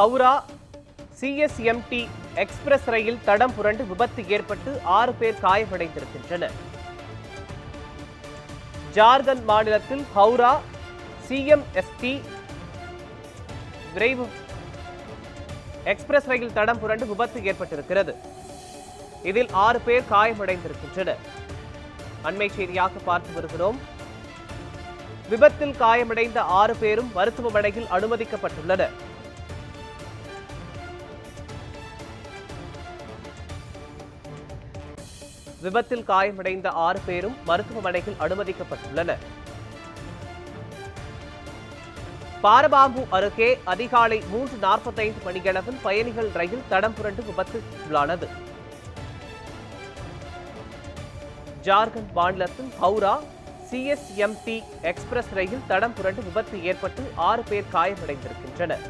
Howrah CSMT express ரயில் தடம் புரண்டு விபத்து ஏற்பட்டு ஆறு பேர் காயமடைந்திருக்கின்றனர். ஜார்க்கண்ட் மாநிலத்தில் ஹவுரா சிஎம்எஸ்டி விரைவு எக்ஸ்பிரஸ் ரயில் தடம் புரண்டு விபத்து ஏற்பட்டிருக்கிறது. இதில் ஆறு பேர் காயமடைந்திருக்கின்றனர். அண்மை செய்தியாக பார்த்து வருகிறோம். விபத்தில் காயமடைந்த ஆறு பேரும் மருத்துவமனையில் அனுமதிக்கப்பட்டுள்ளனர். விபத்தில் காயமடைந்த ஆறு பேரும் மருத்துவமனையில் அனுமதிக்கப்பட்டுள்ளனர். பாரபாம்பு அருகே அதிகாலை மூன்று நாற்பத்தைந்து மணியளவில் பயணிகள் ரயில் தடம் புரண்டு விபத்துக்குள்ளானது ஜார்க்கண்ட் மாநிலத்தில் ஹவுரா சிஎஸ்எம்டி எக்ஸ்பிரஸ் ரயில் தடம் புரண்டு விபத்து ஏற்பட்டு ஆறு பேர் காயமடைந்திருக்கின்றனர்.